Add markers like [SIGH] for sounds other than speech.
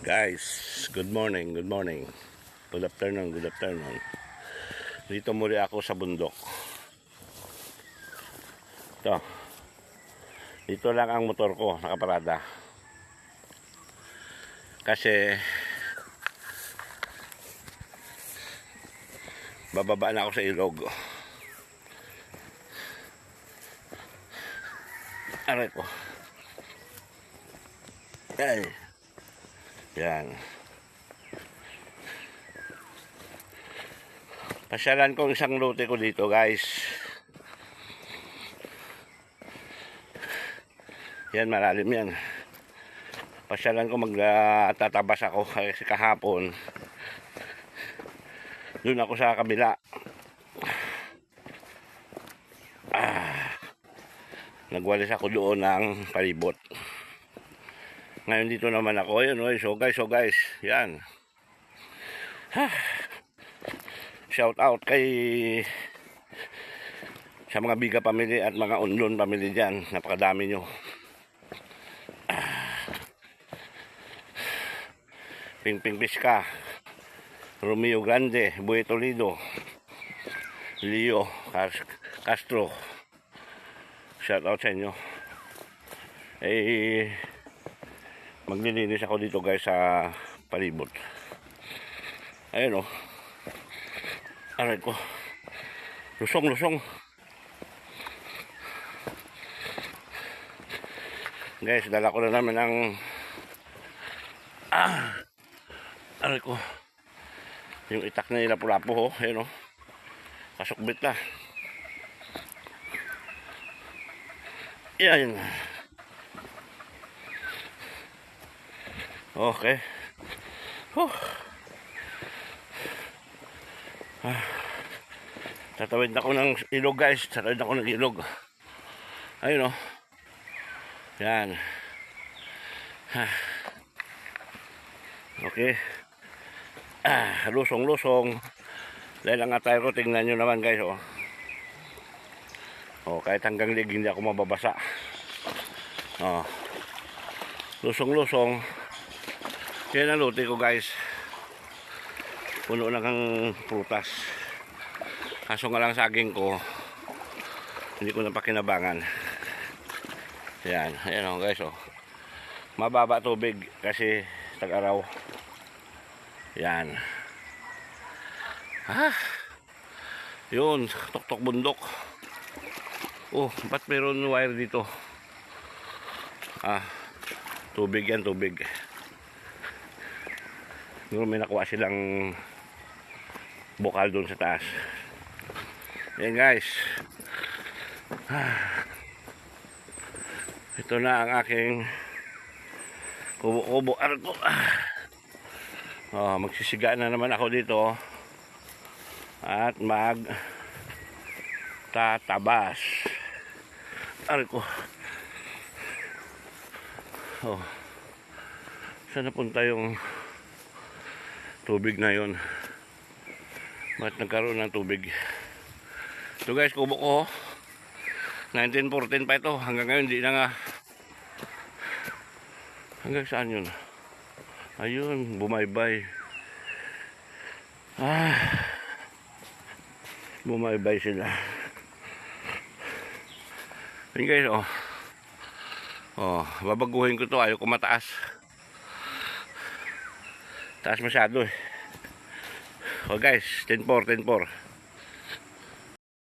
Guys, good morning, good morning. Good afternoon, good afternoon. Dito muli ako sa bundok. Ito. Dito lang ang motor ko, nakaparada. Kasi bababa na ako sa ilog. Aray ko. Ay. Yan. Pasyalan ko isang lote ko dito guys. Yan malalim yan. Pasyalan ko magtatabas ako kasi kahapon. Doon ako sa kabila. Ah, nagwalis ako doon ng palibot. Ngayon dito naman ako. Ayun, oy. So guys, so guys. Yan. Shout out kay sa mga Biga family at mga Unlon family dyan. Napakadami nyo. Ah. Ping Ping Pisca. Romeo Grande. Buey Toledo. Leo Cas- Castro. Shout out sa inyo. Eh, maglilinis ako dito guys sa palibot. Ayun oh. Aray ko. Lusong, lusong. Guys, dala ko na naman ang ah, aray ko. Yung itak na nila pulapo ho. Ayun oh. Kasukbit na. Yan. Okay. Huh. Ah. Tatawid ako ng ilog guys. Tatawid ako ng ilog. Ayun oh. Yan. Ah. [SIGHS] Okay. Ah, lusong-lusong. Dahil ang atay ko, tingnan nyo naman guys oh. Oh, kahit hanggang lig hindi ako mababasa. Oh. Lusong-lusong. Yan ang lote ko guys. Puno na kang prutas. Kaso nga lang saging ko, hindi ko napakinabangan. Yan, ayan o guys o. Mababa tubig kasi tag-araw. Yan. Ah. Yun, tuktok bundok. Oh, ba't meron wire dito? Ah, tubig yan, tubig. Siguro may nakuha silang bukal doon sa taas. Yan guys. [SIGHS] Ito na ang aking kubo-kubo. Ah. [SIGHS] Oh, magsisiga na naman ako dito. At mag tatabas. Ano ko? Oh. Saan napunta yung tubig na yon bakit nagkaroon ng tubig? Ito guys kubo ko 1914 pa ito. Hanggang ngayon hindi na nga. Hanggang saan yun? Ayun bumaybay. Ah. Bumaybay sila. Yun guys oh. Oh babaguhin ko to. Ayaw ko mataas taas masyado eh. Oh guys, 10-4, 10-4.